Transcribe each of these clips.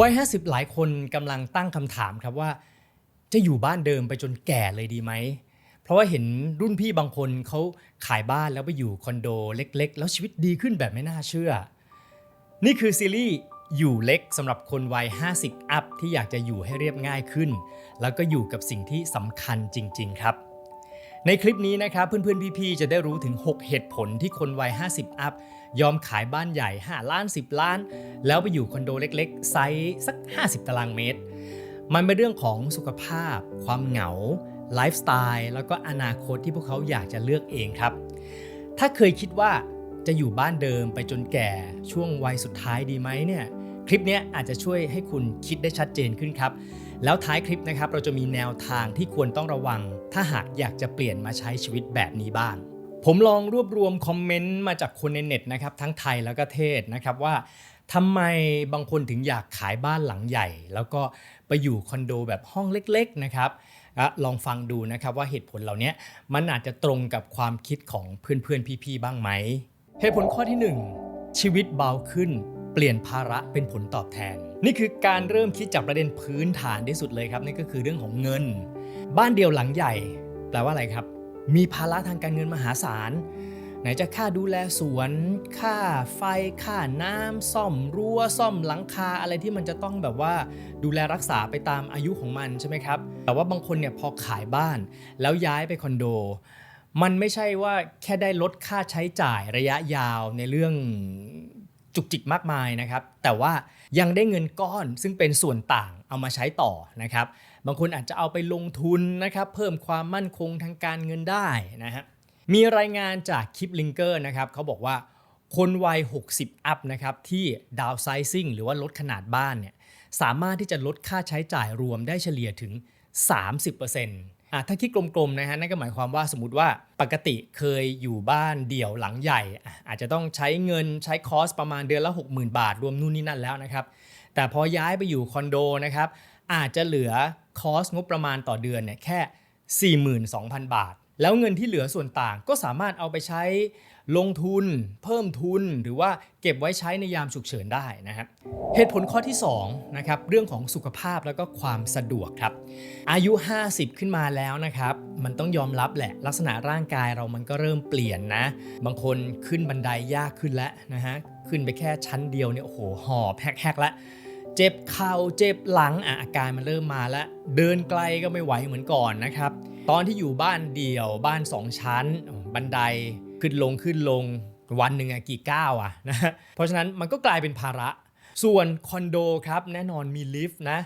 วัย50หลายคนกำลังตั้งคำถามครับว่า จะอยู่บ้านเดิมไปจนแก่เลยดีไหม เพราะว่าเห็นรุ่นพี่บางคนเขาขายบ้านแล้วไปอยู่คอนโดเล็กๆ แล้วชีวิตดีขึ้นแบบไม่น่าเชื่อ นี่คือซีรีส์อยู่เล็กสำหรับคนวัย 50 อัพที่อยากจะอยู่ให้เรียบง่ายขึ้น แล้วก็อยู่กับสิ่งที่สำคัญจริง ๆ ครับ ในคลิปนี้นะครับเพื่อนๆพี่ๆจะได้รู้ถึง 6 เหตุผลที่คนวัย 50 อัพ ยอมขายบ้านใหญ่ 5 ล้าน 10 ล้าน แล้วไปอยู่คอนโดเล็กๆ ไซส์สัก 50 ตารางเมตร มันเป็นเรื่องของสุขภาพ ความเหงาไลฟ์สไตล์แล้วก็อนาคตที่พวกเขาอยากจะเลือกเองครับ ถ้าเคยคิดว่าจะอยู่บ้านเดิมไปจนแก่ช่วงวัยสุดท้ายดีไหมเนี่ยคลิปนี้อาจจะช่วยให้คุณคิดได้ชัดเจนขึ้นครับ แล้วท้ายคลิปนะครับเราจะมีแนวทางที่ควรต้องระวัง ถ้าหากอยากจะเปลี่ยนมาใช้ชีวิตแบบนี้บ้าง ผมลองรวบรวมคอมเมนต์มาจากคนในเน็ตนะครับทั้งไทยแล้วก็เทศนะครับว่าทำไมบางคนถึงอยากขายบ้านหลังใหญ่ แล้วก็ไปอยู่คอนโดแบบห้องเล็กๆนะครับอะลองฟังดูนะครับว่าเหตุผลเหล่านี้มันอาจจะตรงกับความคิดของเพื่อนๆพี่ๆบ้างไหม เหตุผลข้อที่หนึ่งชีวิตเบาขึ้น เปลี่ยนภาระเป็นผลตอบแทน นี่คือการเริ่มคิดจากประเด็นพื้นฐานที่สุดเลยครับนั่นก็คือเรื่องของเงิน บ้านเดียวหลังใหญ่ แปลว่าอะไรครับ มีภาระทางการเงินมหาศาลไหนจะค่าดูแลสวน ค่าไฟ ค่าน้ำซ่อมรั้วซ่อมหลังคาอะไรที่มันจะต้องแบบว่าดูแลรักษาไปตามอายุของมันใช่ไหมครับ แต่ว่าบางคนเนี่ยพอขายบ้าน แล้วย้ายไปคอนโด มันไม่ใช่ว่าแค่ได้ลดค่าใช้จ่ายระยะยาวในเรื่อง จุกจิกมากมายนะครับ แต่ว่ายังได้เงินก้อนซึ่งเป็นส่วนต่างเอามาใช้ต่อนะครับ บางคนอาจจะเอาไปลงทุนนะครับ เพิ่มความมั่นคงทางการเงินได้นะฮะมีรายงานจากคลิปลิงเกอร์นะครับเขาบอกว่าคนวัย 60 อัพนะครับที่ดาวไซซิ่งหรือว่าลดขนาดบ้านเนี่ยสามารถที่จะลดค่าใช้จ่ายรวมได้เฉลี่ยถึง 30% อะถ้าคิดกลมๆนะฮะนั่นก็หมายความว่าสมมติว่าปกติเคยอยู่บ้านเดี่ยวหลังใหญ่อะอาจจะต้องใช้เงินใช้คอสประมาณเดือนละ 60,000 บาท รวมนู่นนี่นั่นแล้วนะครับแต่พอย้ายไปอยู่คอนโดนะครับอาจจะเหลือคอสงบประมาณต่อเดือนเนี่ยแค่ 42,000 บาท แล้วเงินที่เหลือส่วนต่างก็สามารถเอาไปใช้ ลงทุน เพิ่มทุนหรือว่าเก็บไว้ใช้ในยามฉุกเฉินได้นะครับเหตุผลข้อที่2นะครับเรื่องของสุขภาพแล้วก็ความสะดวกครับ อายุ 50 ขึ้นมาแล้วนะครับมันต้องยอมรับแหละ ลักษณะร่างกายเรามันก็เริ่มเปลี่ยนนะ บางคนขึ้นบันไดยากขึ้นแล้วนะฮะขึ้นไปแค่ชั้นเดียวเนี่ยโอ้โหหอบแฮกๆแล้วเจ็บเข่าเจ็บหลังอะอาการมันเริ่มมาแล้ว เดินไกลก็ไม่ไหวเหมือนก่อนนะครับ ตอนที่อยู่บ้านเดี่ยวบ้าน 2 ชั้น บันได ขึ้นลงขึ้นลงวันหนึ่งอะกี่ก้าวอะนะฮะเพราะฉะนั้นมันก็กลายเป็นภาระ ส่วนคอนโดครับแน่นอนมีลิฟต์นะ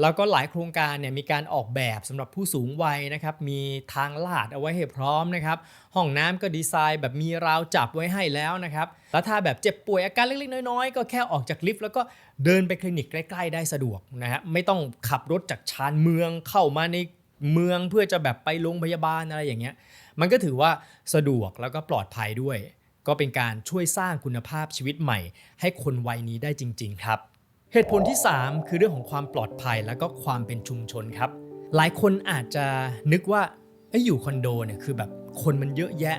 แล้วก็หลายโครงการเนี่ยมีการออกแบบสำหรับผู้สูงวัยนะครับ มีทางลาดเอาไว้ให้พร้อมนะครับ ห้องน้ำก็ดีไซน์แบบมีราวจับไว้ให้แล้วนะครับ แล้วถ้าแบบเจ็บป่วยอาการเล็กๆ น้อยๆ ก็แค่ออกจากลิฟต์แล้วก็เดินไปคลินิกใกล้ ๆ ได้สะดวกนะฮะไม่ต้องขับรถจากชานเมืองเข้ามาใน เมืองเพื่อจะแบบไปโรงพยาบาลอะไรอย่างเงี้ย มันก็ถือว่าสะดวกแล้วก็ปลอดภัยด้วย ก็เป็นการช่วยสร้างคุณภาพชีวิตใหม่ ให้คนวัยนี้ได้จริง ๆ ครับ เหตุผลที่ 3 คือเรื่องของความปลอดภัยแล้วก็ความเป็นชุมชนครับ หลายคนอาจจะนึกว่าเอ้อยู่คอนโดเนี่ยคือแบบคนมันเยอะแยะ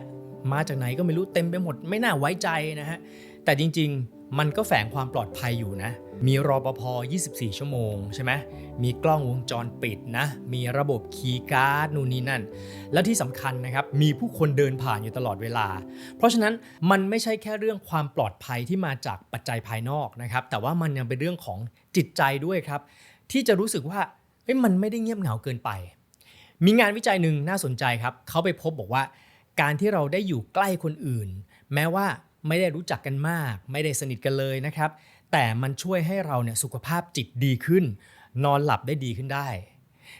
มาจากไหนก็ไม่รู้เต็มไปหมดไม่น่าไว้ใจนะฮะแต่จริงๆ มันก็แฝงความปลอดภัยอยู่นะ มีรอปภ 24 ชั่วโมงใช่ไหมมีกล้องวงจรปิดนะ มีระบบคีย์การ์ดนู่นนี่นั่น แล้วที่สำคัญนะครับ มีผู้คนเดินผ่านอยู่ตลอดเวลา เพราะฉะนั้นมันไม่ใช่แค่เรื่องความปลอดภัยที่มาจากปัจจัยภายนอกนะครับ แต่ว่ามันยังเป็นเรื่องของจิตใจด้วยครับ ที่จะรู้สึกว่าเฮ้ยมันไม่ได้เงียบเหงาเกินไป มีงานวิจัยหนึ่งน่าสนใจครับ เขาไปพบบอกว่า การที่เราได้อยู่ใกล้คนอื่น แม้ว่า ไม่ได้รู้จักกันมาก ไม่ได้สนิทกันเลยนะครับ แต่มันช่วยให้เราเนี่ยสุขภาพจิตดีขึ้น นอนหลับได้ดีขึ้นได้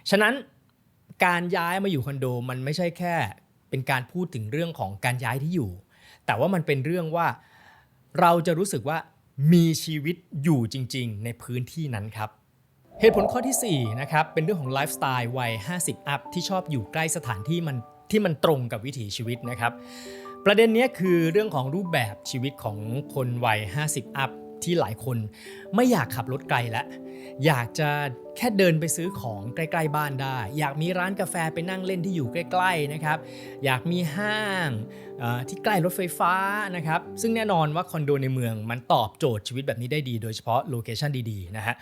ฉะนั้นการย้ายมาอยู่คอนโดมันไม่ใช่แค่ เป็นการพูดถึงเรื่องของการย้ายที่อยู่ แต่ว่ามันเป็นเรื่องว่าเราจะรู้สึกว่ามีชีวิตอยู่จริง ๆ ในพื้นที่นั้นครับเหตุผลข้อที่4นะครับเป็นเรื่องของไลฟ์สไตล์วัย 50 อัพที่ชอบอยู่ใกล้สถานที่มันที่มันตรงกับวิถีชีวิตนะครับ ประเด็นนี้คือเรื่องของรูปแบบชีวิตของคนวัย 50 อัพที่หลายคนไม่อยากขับรถไกลแล้วอยากจะแค่เดินไปซื้อของใกล้ๆบ้านได้ อยากมีร้านกาแฟไปนั่งเล่นที่อยู่ใกล้ๆนะครับ อยากมีห้างที่ใกล้รถไฟฟ้านะครับ ซึ่งแน่นอนว่าคอนโดในเมืองมันตอบโจทย์ชีวิตแบบนี้ได้ดี โดยเฉพาะโลเคชันดีๆนะฮะ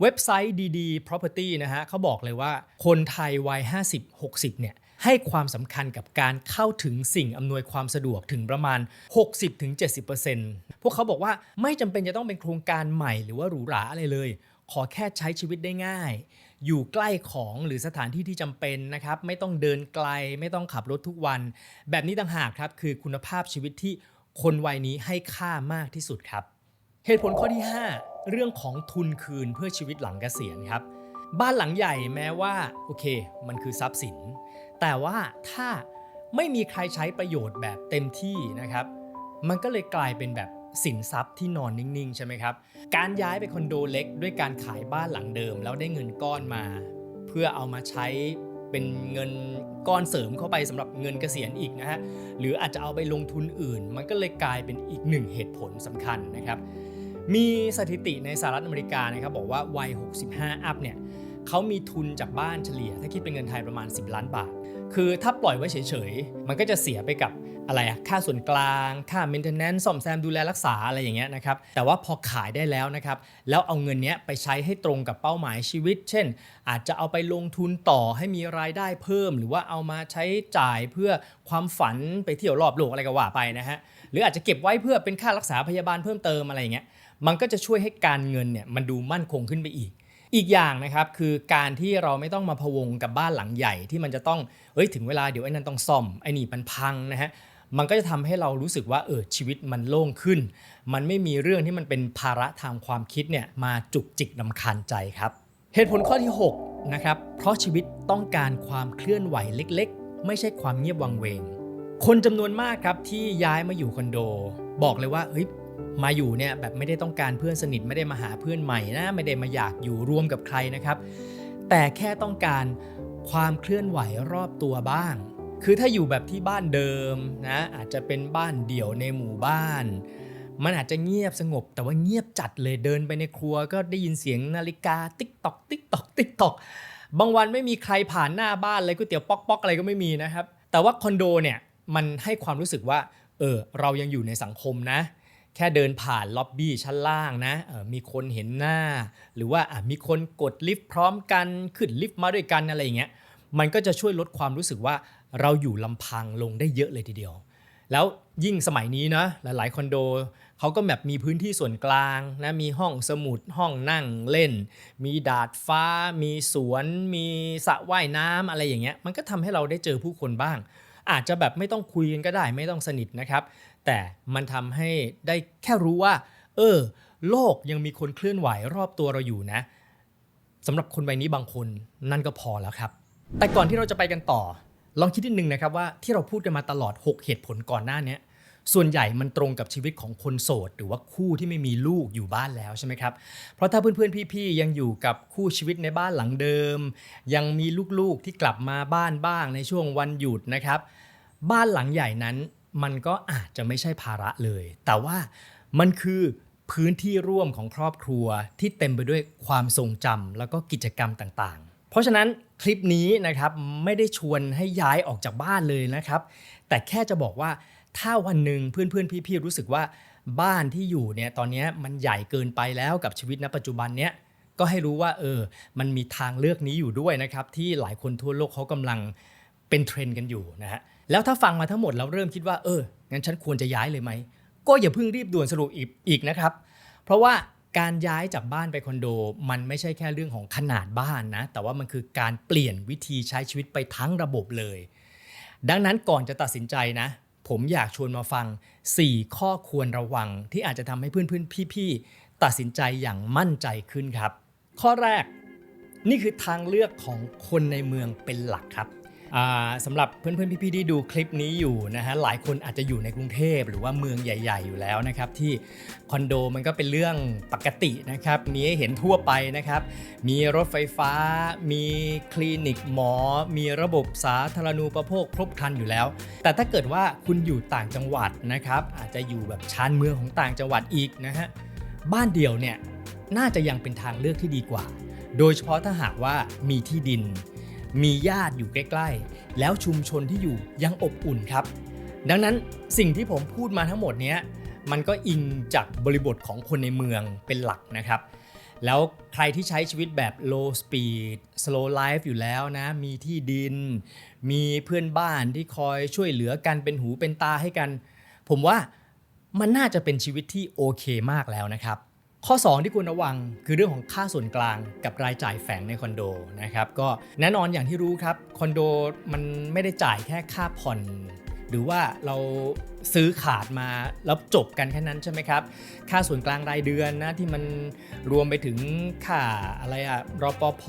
เว็บไซต์ดีๆ property นะฮะเขาบอกเลยว่าคนไทยวัย 50-60 เนี่ย ให้ความสำคัญกับการเข้าถึงสิ่งอำนวยความสะดวกถึงประมาณ 60-70%พวกเขาบอกว่าไม่จำเป็นจะต้องเป็นโครงการใหม่หรือว่าหรูหราอะไรเลย ขอแค่ใช้ชีวิตได้ง่าย อยู่ใกล้ของหรือสถานที่ที่จำเป็นนะครับ ไม่ต้องเดินไกล ไม่ต้องขับรถทุกวัน แบบนี้ต่างหากครับ คือคุณภาพชีวิตที่คนวัยนี้ให้ค่ามากที่สุดครับ เหตุผลข้อที่ 5 เรื่องของทุนคืนเพื่อชีวิตหลังเกษียณครับ บ้านหลังใหญ่แม้ว่าโอเค มันคือทรัพย์สิน แต่ว่าถ้าไม่มีใครใช้ประโยชน์แบบเต็มที่นะครับ มันก็เลยกลายเป็นแบบสินทรัพย์ที่นอนนิ่งๆ ใช่ไหมครับ การย้ายไปคอนโดเล็กด้วยการขายบ้านหลังเดิม แล้วได้เงินก้อนมา เพื่อเอามาใช้เป็นเงินก้อนเสริมเข้าไปสำหรับเงินเกษียณอีกนะฮะหรืออาจจะเอาไปลงทุนอื่น มันก็เลยกลายเป็นอีกหนึ่งเหตุผลสำคัญนะครับ มีสถิติในสหรัฐอเมริกานะครับบอกว่าวัย 65 อัพเนี่ย เขามีทุนจากบ้านเฉลี่ย ถ้าคิดเป็นเงินไทยประมาณ 10 ล้านบาท คือถ้าปล่อยไว้เฉยๆ มันก็จะเสียไปกับอะไรอะค่าส่วนกลาง ค่า maintenance ซ่อมแซมดูแลรักษาอะไรอย่างเงี้ยนะครับ แต่ว่าพอขายได้แล้วนะครับ แล้วเอาเงินเนี้ยไปใช้ให้ตรงกับเป้าหมายชีวิต เช่น อาจจะเอาไปลงทุนต่อให้มีรายได้เพิ่ม หรือว่าเอามาใช้จ่ายเพื่อความฝันไปเที่ยวรอบโลกอะไรก็ว่าไปนะฮะ หรืออาจจะเก็บไว้เพื่อเป็นค่ารักษาพยาบาลเพิ่มเติมอะไรอย่างเงี้ย มันก็จะช่วยให้การเงินเนี่ยมันดูมั่นคงขึ้นไปอีก อีกอย่างนะครับคือการที่เราไม่ต้องมาพวงกับบ้านหลังใหญ่ที่มันจะต้องเอ้ยถึงเวลาเดี๋ยวไอ้นั่นต้องซ่อมไอ้นี่มันพังนะฮะมันก็จะทำให้เรารู้สึกว่าเออชีวิตมันโล่งขึ้น มันไม่มีเรื่องที่มันเป็นภาระทางความคิดเนี่ยมาจุกจิกนำคาญใจครับ เหตุผลข้อที่6นะครับเพราะชีวิตต้องการความเคลื่อนไหวเล็กๆ ไม่ใช่ความเงียบวังเวง คนจำนวนมากครับที่ย้ายมาอยู่คอนโด บอกเลยว่าเฮ้ย มาอยู่เนี่ยแบบไม่ได้ต้องการเพื่อนสนิทไม่ได้มาหาเพื่อนใหม่นะไม่ได้มาอยากอยู่ร่วมกับใครนะครับ แต่แค่ต้องการความเคลื่อนไหวรอบตัวบ้าง คือถ้าอยู่แบบที่บ้านเดิมนะอาจจะเป็นบ้านเดี่ยวในหมู่บ้าน มันอาจจะเงียบสงบ แต่ว่าเงียบจัดเลยเดินไปในครัวก็ได้ยินเสียงนาฬิกาติ๊กตอกติ๊กตอกติ๊กตอกบางวันไม่มีใครผ่านหน้าบ้านเลยก๋วยเตี๋ยวป๊อกป๊อกอะไรก็ไม่มีนะครับ แต่ว่าคอนโดเนี่ยมันให้ความรู้สึกว่าเออเรายังอยู่ในสังคมนะ แค่เดินผ่านล็อบบี้ชั้นล่างนะมีคนเห็นหน้า หรือว่ามีคนกดลิฟต์พร้อมกันขึ้นลิฟต์มาด้วยกันอะไรอย่างเงี้ยมันก็จะช่วยลดความรู้สึกว่าเราอยู่ลำพังลงได้เยอะเลยทีเดียว แล้วยิ่งสมัยนี้นะหลาย ๆ คอนโดเขาก็แบบมีพื้นที่ส่วนกลางนะมีห้องสมุดห้องนั่งเล่น มีดาดฟ้า มีสวน มีสระว่ายน้ำอะไรอย่างเงี้ยมันก็ทำให้เราได้เจอผู้คนบ้าง อาจจะแบบไม่ต้องคุยกันก็ได้ ไม่ต้องสนิทนะครับ แต่มันทำให้ได้แค่รู้ว่า เออ โลกยังมีคนเคลื่อนไหวรอบตัวเราอยู่นะสำหรับคนวัยนี้บางคนนั่นก็พอแล้วครับ แต่ก่อนที่เราจะไปกันต่อ ลองคิดนิดนึงนะครับว่าที่เราพูดกันมาตลอด 6 เหตุผลก่อนหน้านี้ส่วนใหญ่มันตรงกับชีวิตของคนโสด หรือว่าคู่ที่ไม่มีลูกอยู่บ้านแล้วใช่ไหมครับ เพราะถ้าเพื่อนๆพี่ๆยังอยู่กับคู่ชีวิตในบ้านหลังเดิม ยังมีลูกๆที่กลับมาบ้านบ้างในช่วงวันหยุดนะครับ บ้านหลังใหญ่นั้น มันก็อาจจะไม่ใช่ภาระเลย แต่ว่ามันคือพื้นที่ร่วมของครอบครัวที่เต็มไปด้วยความทรงจำแล้วก็กิจกรรมต่างๆ เพราะฉะนั้นคลิปนี้นะครับไม่ได้ชวนให้ย้ายออกจากบ้านเลยนะครับ แต่แค่จะบอกว่าถ้าวันหนึ่งเพื่อนๆพี่ๆรู้สึกว่าบ้านที่อยู่เนี่ยตอนนี้มันใหญ่เกินไปแล้วกับชีวิตณปัจจุบันเนี้ยก็ให้รู้ว่าเออ มันมีทางเลือกนี้อยู่ด้วยนะครับ ที่หลายคนทั่วโลกเขากำลังเป็นเทรนด์กันอยู่นะฮะ แล้วถ้าฟังมาทั้งหมดแล้วเริ่มคิดว่าเอองั้นฉันควรจะย้ายเลยไหมก็อย่าเพิ่งรีบด่วนสรุปอีกอีกนะครับ เพราะว่าการย้ายจากบ้านไปคอนโด มันไม่ใช่แค่เรื่องของขนาดบ้านนะ แต่ว่ามันคือการเปลี่ยนวิธีใช้ชีวิตไปทั้งระบบเลย ดังนั้นก่อนจะตัดสินใจนะ ผมอยากชวนมาฟัง 4 ข้อควรระวังที่อาจจะทำให้เพื่อนๆพี่ๆตัดสินใจอย่างมั่นใจขึ้นครับ ข้อแรก นี่คือทางเลือกของคนในเมืองเป็นหลักครับ สำหรับเพื่อนๆพี่ๆที่ดูคลิปนี้อยู่นะฮะหลายคนอาจจะอยู่ในกรุงเทพหรือว่าเมืองใหญ่ ๆ อยู่แล้วนะครับที่คอนโดมันก็เป็นเรื่องปกตินะครับมีให้เห็นทั่วไปนะครับมีรถไฟฟ้า มีคลินิกหมอ มีระบบสาธารณูปโภคครบครันอยู่แล้ว แต่ถ้าเกิดว่าคุณอยู่ต่างจังหวัดนะครับอาจจะอยู่แบบชานเมืองของต่างจังหวัดอีกนะฮะบ้านเดี่ยวเนี่ยน่าจะยังเป็นทางเลือกที่ดีกว่า โดยเฉพาะถ้าหากว่ามีที่ดิน มีญาติอยู่ใกล้ๆ แล้วชุมชนที่อยู่ยังอบอุ่นครับ ดังนั้นสิ่งที่ผมพูดมาทั้งหมดนี้มันก็อิงจากบริบทของคนในเมืองเป็นหลักนะครับ แล้วใครที่ใช้ชีวิตแบบ low speed slow life อยู่แล้วนะ มีที่ดิน มีเพื่อนบ้านที่คอยช่วยเหลือกันเป็นหูเป็นตาให้กัน ผมว่ามันน่าจะเป็นชีวิตที่โอเคมากแล้วนะครับ ข้อ 2 ที่ควรระวังคือเรื่องของค่าส่วนกลางกับรายจ่ายแฝงในคอนโดนะครับก็แน่นอนอย่างที่รู้ครับคอนโดมันไม่ได้จ่ายแค่ค่าผ่อนหรือว่าเราซื้อขาดมาแล้วจบกันแค่นั้นใช่ไหมครับ ค่าส่วนกลางรายเดือนนะที่มันรวมไปถึงค่าอะไรอะรอปภ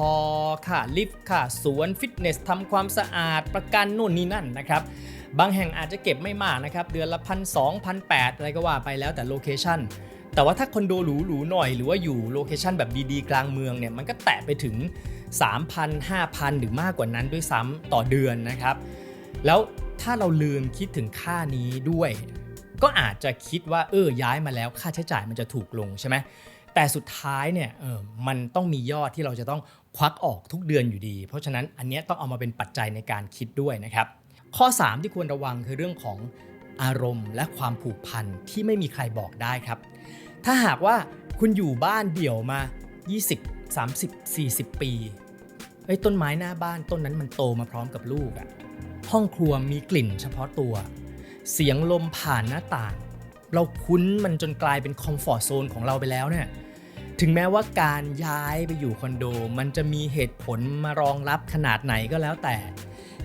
ค่าลิฟต์ค่าสวนฟิตเนสทำความสะอาดประกันโน่นนี่นั่นนะครับบางแห่งอาจจะเก็บไม่มากนะครับเดือนละพันสองพันแปดอะไรก็ว่าไปแล้วแต่โลเคชั่น แต่ว่าถ้าคอนโดหรูๆหน่อยหรือว่าอยู่โลเคชันแบบดีๆ กลางเมืองเนี่ยมันก็แตะไปถึง 3,000 5,000 หรือมากกว่านั้นด้วยซ้ำต่อเดือนนะครับ แล้วถ้าเราลืมคิดถึงค่านี้ด้วย ก็อาจจะคิดว่าเออย้ายมาแล้วค่าใช้จ่ายมันจะถูกลงใช่ไหมแต่สุดท้ายเนี่ยเออมันต้องมียอดที่เราจะต้องควักออกทุกเดือนอยู่ดี เพราะฉะนั้นอันนี้ต้องเอามาเป็นปัจจัยในการคิดด้วยนะครับ ข้อ 3 ที่ควรระวังคือเรื่องของอารมณ์และความผูกพันที่ไม่มีใครบอกได้ครับ ถ้าหากว่าคุณอยู่บ้านเดี่ยวมา 20 30 40 ปีเอ้ต้นไม้หน้าบ้านต้นนั้นมันโตมาพร้อมกับลูกอะห้องครัวมีกลิ่นเฉพาะตัว เสียงลมผ่านหน้าต่าง เราคุ้นมันจนกลายเป็นคอมฟอร์ทโซนของเราไปแล้วเนี่ยถึงแม้ว่าการย้ายไปอยู่คอนโด มันจะมีเหตุผลมารองรับขนาดไหนก็แล้วแต่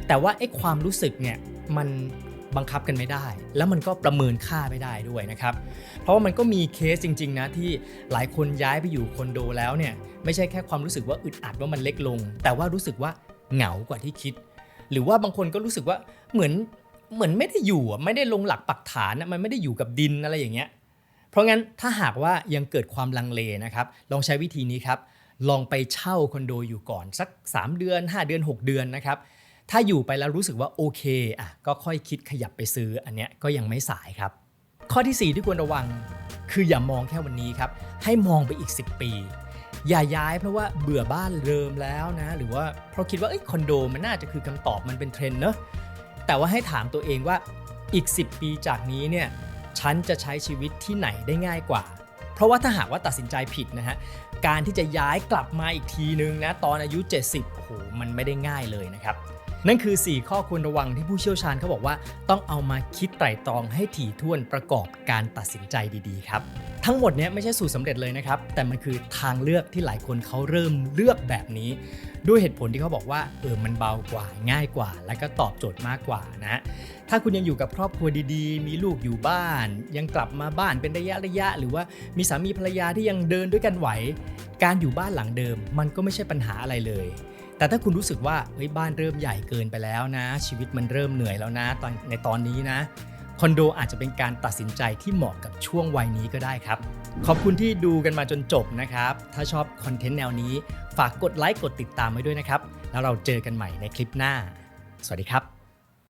แต่ว่าไอ้ความรู้สึกเนี่ยมัน บังคับกันไม่ได้ แล้วมันก็ประเมินค่าไม่ได้ด้วยนะครับ เพราะว่ามันก็มีเคสจริง ๆ นะ ที่หลายคนย้ายไปอยู่คอนโดแล้วเนี่ยไม่ใช่แค่ความรู้สึกว่าอึดอัดว่ามันเล็กลง แต่ว่ารู้สึกว่าเหงากว่าที่คิด หรือว่าบางคนก็รู้สึกว่าเหมือนเหมือนไม่ได้อยู่ไม่ได้ลงหลักปักฐานอะมันไม่ได้อยู่กับดินอะไรอย่างเงี้ยเพราะงั้นถ้าหากว่ายังเกิดความลังเลนะครับ ลองใช้วิธีนี้ครับลองไปเช่าคอนโดอยู่ก่อนสัก 3 เดือน 5 เดือน 6 เดือนนะครับ ถ้าอยู่ไปแล้วรู้สึกว่าโอเคอะก็ค่อยคิดขยับไปซื้ออันเนี้ยก็ยังไม่สายครับ ข้อทีสี่ 4 ที่ควรระวัง คืออย่ามองแค่วันนี้ครับให้มองไปอีก 10 ปี อย่าย้ายเพราะว่าเบื่อบ้านเดิมแล้วนะ หรือว่าเพราะคิดว่าเอ้ยคอนโดมันน่าจะคือคำตอบมันเป็นเทรนด์เนอะแต่ว่าให้ถามตัวเองว่าอีก 10 ปีจากนี้เนี่ยฉันจะใช้ชีวิตที่ไหนได้ง่ายกว่า เพราะว่าถ้าหากว่าตัดสินใจผิดนะฮะ การที่จะย้ายกลับมาอีกทีนึงนะตอนอายุ 70โอ้โหมันไม่ได้ง่ายเลยนะครับ นั่นคือ 4 ข้อควรระวังที่ผู้เชี่ยวชาญเขาบอกว่า ต้องเอามาคิดไตร่ตรองให้ถี่ถ้วนประกอบการตัดสินใจดีๆ ครับ ทั้งหมดเนี้ยไม่ใช่สูตรสำเร็จเลยนะครับ แต่มันคือทางเลือกที่หลายคนเขาเริ่มเลือกแบบนี้ ด้วยเหตุผลที่เขาบอกว่าเออมันเบากว่าง่ายกว่า และก็ตอบโจทย์มากกว่านะถ้าคุณยังอยู่กับครอบครัวดีๆ มีลูกอยู่บ้าน ยังกลับมาบ้านเป็นระยะระยะ หรือว่ามีสามีภรรยาที่ยังเดินด้วยกันไหว การอยู่บ้านหลังเดิม มันก็ไม่ใช่ปัญหาอะไรเลย แต่ถ้าคุณรู้สึกว่าเฮ้ยบ้านเริ่มใหญ่เกินไปแล้วนะ ชีวิตมันเริ่มเหนื่อยแล้วนะตอนในตอนนี้นะคอนโดอาจจะเป็นการตัดสินใจที่เหมาะกับช่วงวัยนี้ก็ได้ครับ ขอบคุณที่ดูกันมาจนจบนะครับ ถ้าชอบคอนเทนต์แนวนี้ ฝากกดไลค์กดติดตามไว้ด้วยนะครับ แล้วเราเจอกันใหม่ในคลิปหน้า สวัสดีครับ